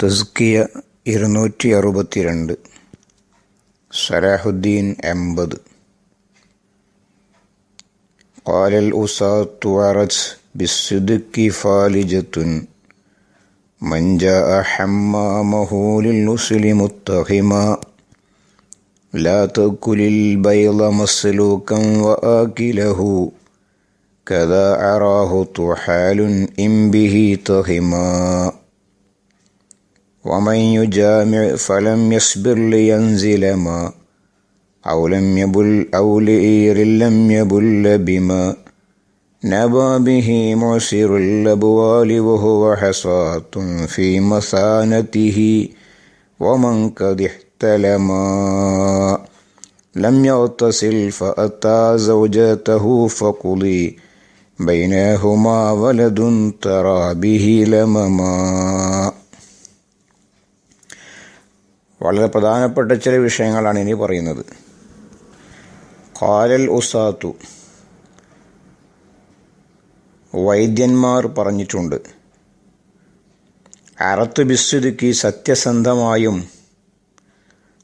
തസ്കിയ ഇരുന്നൂറ്റി അറുപത്തിരണ്ട് സലാഹുദ്ദീൻ എൺപത് قال الأساة ورت بالصدق فالجة من جاء حمامه للنسل متهما لا تأكل البيض مسلوكا وآكله كذا أراه طحال إن به تهما ومن يجامع فلم يصبر لينزل ما أو لم يبل أو لئير لم يبل بما. نبى به معسر الأبوال وهو حصاة في مثانته ومن قد احتلما. لم يغتسل فأتى زوجته فقضي بينهما ولد ترى به لمما. വളരെ പ്രധാനപ്പെട്ട ചില വിഷയങ്ങളാണ് ഇനി പറയുന്നത്. കാലൽ ഉസാത്തു വൈദ്യന്മാർ പറഞ്ഞിട്ടുണ്ട് അറത്ത് ബിസ്സുതുക്കി സത്യസന്ധമായും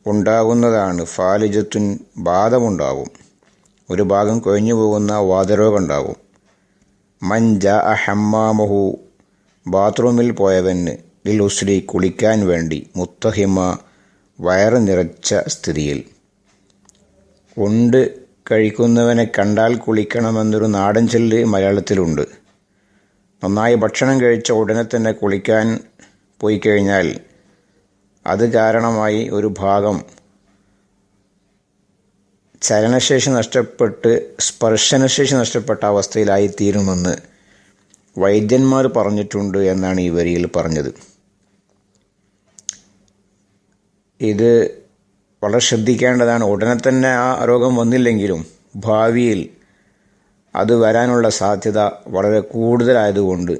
ഉണ്ടാകുന്നതാണ് ഫാലിജത്തുൻ ബാധമുണ്ടാവും ഒരു ഭാഗം കൊഴിഞ്ഞു പോകുന്ന വാതരോഗം ഉണ്ടാകും മഞ്ച അഹമ്മാമഹു ബാത്റൂമിൽ പോയവന് ലിൽ ഉസ്ലി കുളിക്കാൻ വേണ്ടി മുത്തഹിമ വയറ് നിറച്ച സ്ഥിതിയിൽ. ഉണ്ട് കഴിക്കുന്നവനെ കണ്ടാൽ കുളിക്കണമെന്നൊരു നാടൻ ചൊല്ല് മലയാളത്തിലുണ്ട്. നന്നായി ഭക്ഷണം കഴിച്ച ഉടനെ തന്നെ കുളിക്കാൻ പോയി കഴിഞ്ഞാൽ അത് കാരണമായി ഒരു ഭാഗം ചലനശേഷി നഷ്ടപ്പെട്ട് സ്പർശനശേഷി നഷ്ടപ്പെട്ട അവസ്ഥയിലായി തീരുമെന്ന് വൈദ്യന്മാർ പറഞ്ഞിട്ടുണ്ട് എന്നാണ് ഈ വരിയിൽ പറഞ്ഞത്. ഇത് വളരെ ശ്രദ്ധിക്കേണ്ടതാണ്. ഉടനെ തന്നെ ആ രോഗം വന്നില്ലെങ്കിലും ഭാവിയിൽ അത് വരാനുള്ള സാധ്യത വളരെ കൂടുതലായതുകൊണ്ട്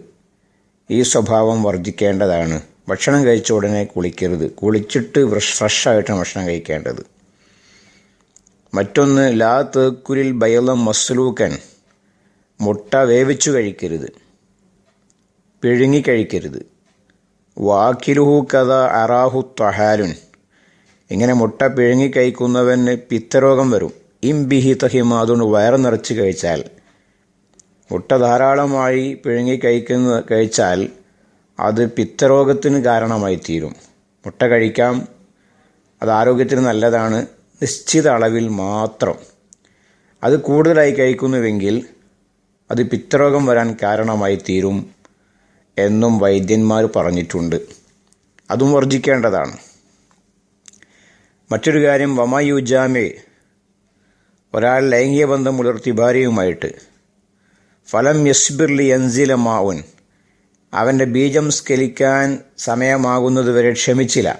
ഈ സ്വഭാവം വർജിക്കേണ്ടതാണ് ഭക്ഷണം കഴിച്ച ഉടനെ കുളിക്കരുത്. കുളിച്ചിട്ട് ഫ്രഷായിട്ടാണ് ഭക്ഷണം കഴിക്കേണ്ടത്. മറ്റൊന്ന് ലാ തേക്കുരിൽ ബയലം മസ്ലൂക്കൻ. മുട്ട വേവിച്ചു കഴിക്കരുത്. പിഴുങ്ങി കഴിക്കരുത്. വാക്കിലുഹു കഥ അറാഹു തഹാലുൻ ഇങ്ങനെ മുട്ട പിഴുങ്ങി കഴിക്കുന്നവന് പിത്തരോഗം വരും. ഇംബിഹി തഹിമ അതുകൊണ്ട് വയറ് നിറച്ച് കഴിച്ചാൽ. മുട്ട ധാരാളമായി പിഴുങ്ങി കഴിക്കുന്ന കഴിച്ചാൽ അത് പിത്തരോഗത്തിന് കാരണമായി തീരും. മുട്ട കഴിക്കാം അത് ആരോഗ്യത്തിന് നല്ലതാണ്. നിശ്ചിത അളവിൽ മാത്രം. അത് കൂടുതലായി കഴിക്കുന്നുവെങ്കിൽ അത് പിത്തരോഗം വരാൻ കാരണമായി തീരും എന്നും വൈദ്യന്മാർ പറഞ്ഞിട്ടുണ്ട്. അതും വർജിക്കേണ്ടതാണ് മറ്റൊരു കാര്യം വമായു ജാമെ ഒരാൾ ലൈംഗിക ബന്ധം പുലർത്തി ഭാര്യയുമായിട്ട്. ഫലം യസ്ബിർലി അൻസില മാവുൻ അവന്റെ ബീജം സ്കലിക്കാൻ സമയമാകുന്നതുവരെ ക്ഷമിച്ചില്ല.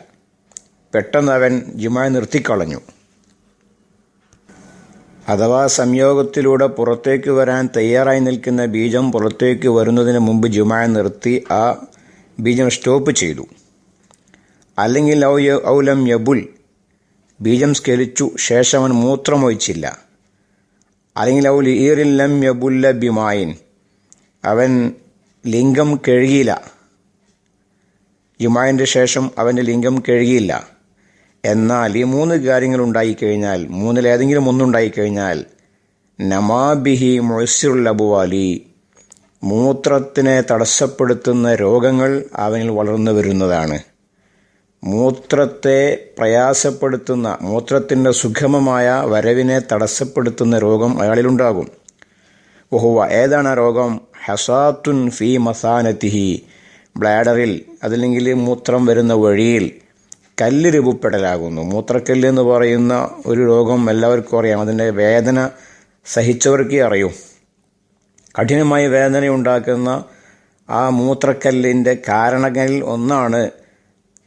പെട്ടെന്ന് അവൻ ജിമായ നിർത്തിക്കളഞ്ഞു. അഥവാ സംയോഗത്തിലൂടെ പുറത്തേക്ക് വരാൻ തയ്യാറായി നിൽക്കുന്ന ബീജം പുറത്തേക്ക് വരുന്നതിന് മുമ്പ് ജുമായ നിർത്തി ആ ബീജം സ്റ്റോപ്പ് ചെയ്തു. അല്ലെങ്കിൽ ഔ ഔലം യബുൽ ബീജം സ്കലിച്ചു ശേഷം അവൻ മൂത്രമൊഴിച്ചില്ല അല്ലെങ്കിൽ അവൽ ഈറിൽ ലം യബുല്ല ബിമായിൻ. അവൻ ലിംഗം കഴുകിയില്ല. ജുമായിന്റെ ശേഷം അവന്റെ ലിംഗം കഴുകിയില്ല. എന്നാൽ ഈ മൂന്ന് കാര്യങ്ങൾ ഉണ്ടായിക്കഴിഞ്ഞാൽ മൂന്നിലേതെങ്കിലും ഒന്നുണ്ടായിക്കഴിഞ്ഞാൽ നമാബിഹി മൊയ്സുള്ളബുവാലി മൂത്രത്തിനെ തടസ്സപ്പെടുത്തുന്ന രോഗങ്ങൾ അവനിൽ വളർന്നു വരുന്നതാണ്. മൂത്രത്തെ പ്രയാസപ്പെടുത്തുന്ന മൂത്രത്തിന്റെ സുഗമമായ വരവിനെ തടസ്സപ്പെടുത്തുന്ന രോഗം അയാളിലുണ്ടാകും. ഓഹുവ ഏതാണ് ആ രോഗം? ഹസാത്തുൻ ഫി മസാനത്തിഹി ബ്ലാഡറിൽ അതല്ലെങ്കിൽ മൂത്രം വരുന്ന വഴിയിൽ കല്ല് രൂപപ്പെടലാകുന്നു. മൂത്രക്കല്ല് എന്ന് പറയുന്ന ഒരു രോഗം എല്ലാവർക്കും അറിയാം. അതിന്റെ വേദന സഹിച്ചവർക്കേ അറിയൂ. കഠിനമായി വേദന ഉണ്ടാക്കുന്ന ആ മൂത്രക്കല്ലിന്റെ കാരണങ്ങളിൽ ഒന്നാണ്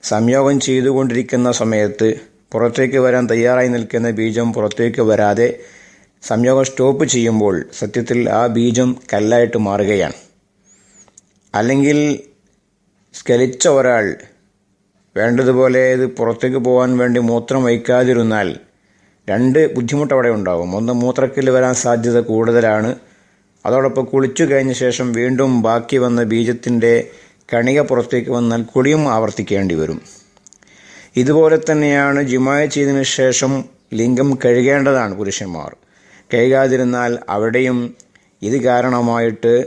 സംയോഗം ചെയ്തുകൊണ്ടിരിക്കുന്ന സമയത്ത് പുറത്തേക്ക് വരാൻ തയ്യാറായി നിൽക്കുന്ന ബീജം പുറത്തേക്ക് വരാതെ സംയോഗം സ്റ്റോപ്പ് ചെയ്യുമ്പോൾ സത്യത്തിൽ ആ ബീജം കല്ലായിട്ട് മാറുകയാണ്. അല്ലെങ്കിൽ സ്കലിച്ച ഒരാൾ വേണ്ടതുപോലെ ഇത് പുറത്തേക്ക് പോകാൻ വേണ്ടി മൂത്രം വയ്ക്കാതിരുന്നാൽ രണ്ട് ബുദ്ധിമുട്ട് അവിടെ ഉണ്ടാകും. ഒന്ന് മൂത്രക്കിൽ വരാൻ സാധ്യത കൂടുതലാണ്. അതോടൊപ്പം കുളിച്ചു കഴിഞ്ഞ ശേഷം വീണ്ടും ബാക്കി വന്ന ബീജത്തിന്റെ കണിക പുറത്തേക്ക് വന്നാൽ കുളിയും ആവർത്തിക്കേണ്ടി വരും. ഇതുപോലെ തന്നെയാണ് ജുമായ ചെയ്തതിനു ശേഷം ലിംഗം കഴുകേണ്ടതാണ് പുരുഷന്മാർ. കഴുകാതിരുന്നാൽ അവിടെയും ഇത് കാരണമായിട്ട്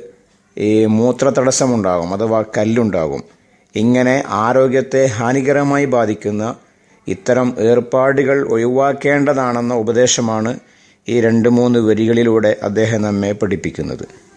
ഈ മൂത്ര തടസ്സമുണ്ടാകും അഥവാ കല്ലുണ്ടാകും. ഇങ്ങനെ ആരോഗ്യത്തെ ഹാനികരമായി ബാധിക്കുന്ന ഇത്തരം ഏർപ്പാടുകൾ ഒഴിവാക്കേണ്ടതാണെന്ന ഉപദേശമാണ് ഈ രണ്ട് മൂന്ന് വരികളിലൂടെ അദ്ദേഹം നമ്മെ പഠിപ്പിക്കുന്നത്.